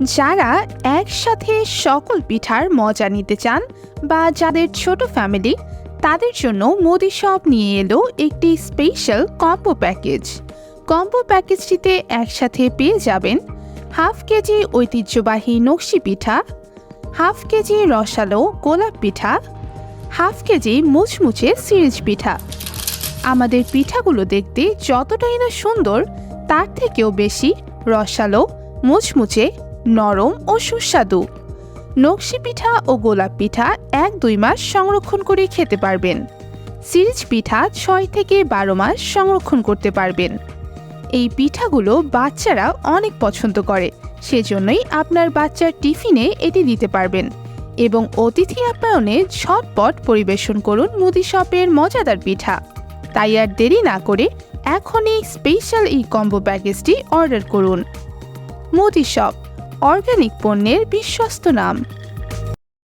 যারা একসাথে সকল পিঠার মজা নিতে চান বা যাদের ছোট ফ্যামিলি তাদের জন্য মোদি শপ নিয়ে এলো একটি স্পেশাল কম্বো প্যাকেজ কম্বো প্যাকেজটিতে একসাথে পেয়ে যাবেন হাফ কেজি ঐতিহ্যবাহী নকশি পিঠা হাফ কেজি রসালো গোলাপ পিঠা হাফ কেজি মুচমুচে সিরিজ পিঠা। আমাদের পিঠাগুলো দেখতে যতটাই না সুন্দর, তার থেকেও বেশি রসালো, মুচমুচে নরম ও সুস্বাদু। নকশি পিঠা ও গোলাপ পিঠা এক দুই মাস সংরক্ষণ করে খেতে পারবেন। সিরিজ পিঠা ছয় থেকে বারো মাস সংরক্ষণ করতে পারবেন। এই পিঠাগুলো বাচ্চারা অনেক পছন্দ করে, সেজন্যই আপনার বাচ্চার টিফিনে এটি দিতে পারবেন এবং অতিথি আপ্যায়নে ঝটপট পরিবেশন করুন মুদি শপের মজাদার পিঠা। তাই আর দেরি না করে এখনই স্পেশাল এই কম্বো প্যাকেজটি অর্ডার করুন। মোদি শপ। অর্গানিক পণ্যের বিশ্বস্ত নাম।